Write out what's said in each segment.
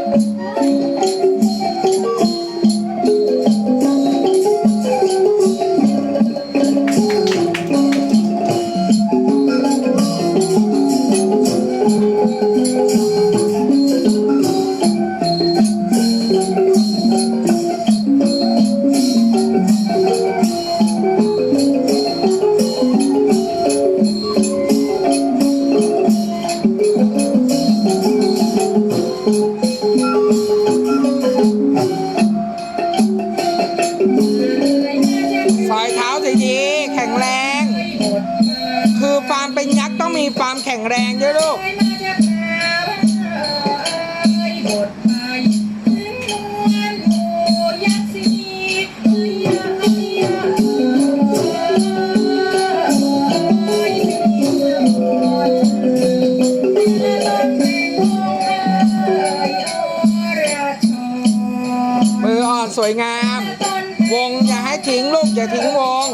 Thank you. ยักษ์ต้องมีฟามแข็งแรงด้วยลูกมืออ่อนสวยงาม วงอย่าให้ทิ้งลูกอย่าทิ้งวง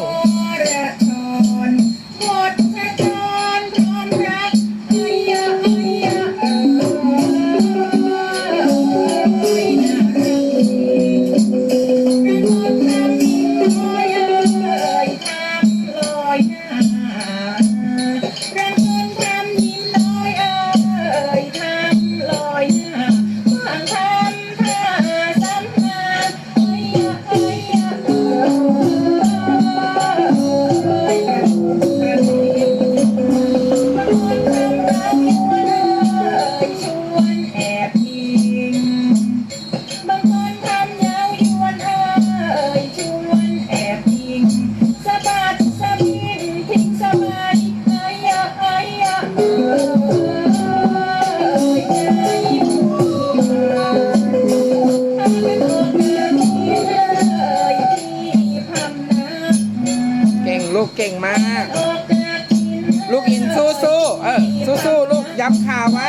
ก่งลูกเก่งมาก ลูกอินสู้สู้เออสู้สู้ลูกย้ำขาไว้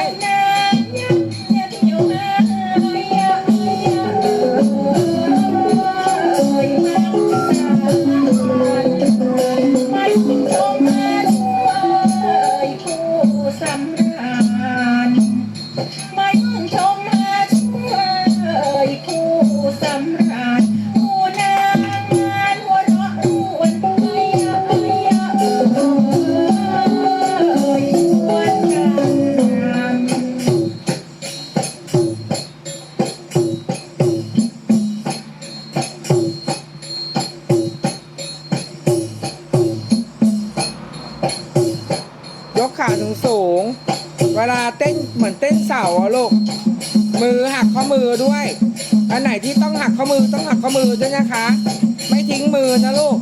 สูงสูง เวลาเต้นเหมือนเต้นเสาอะลูก มือหักข้อมือด้วย อันไหนที่ต้องหักข้อมือต้องหักข้อมือด้วยนะคะ ไม่ทิ้งมือนะลูก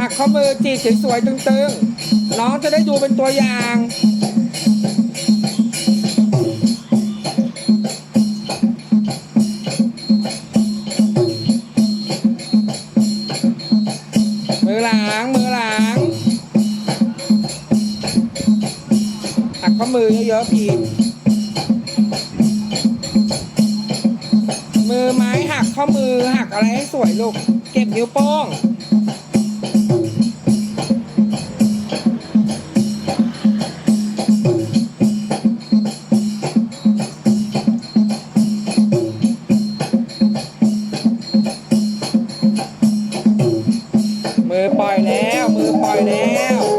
หักข้อมือจีบสวยๆตึงๆ น้องจะได้ดูเป็นตัวอย่าง หักข้อมือเยอะๆพีนมือไม้หักข้อมือหักอะไรให้สวยลูก เก็บนิ้วโป้งมือปล่อยแล้ว มือปล่อยแล้ว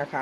นะคะ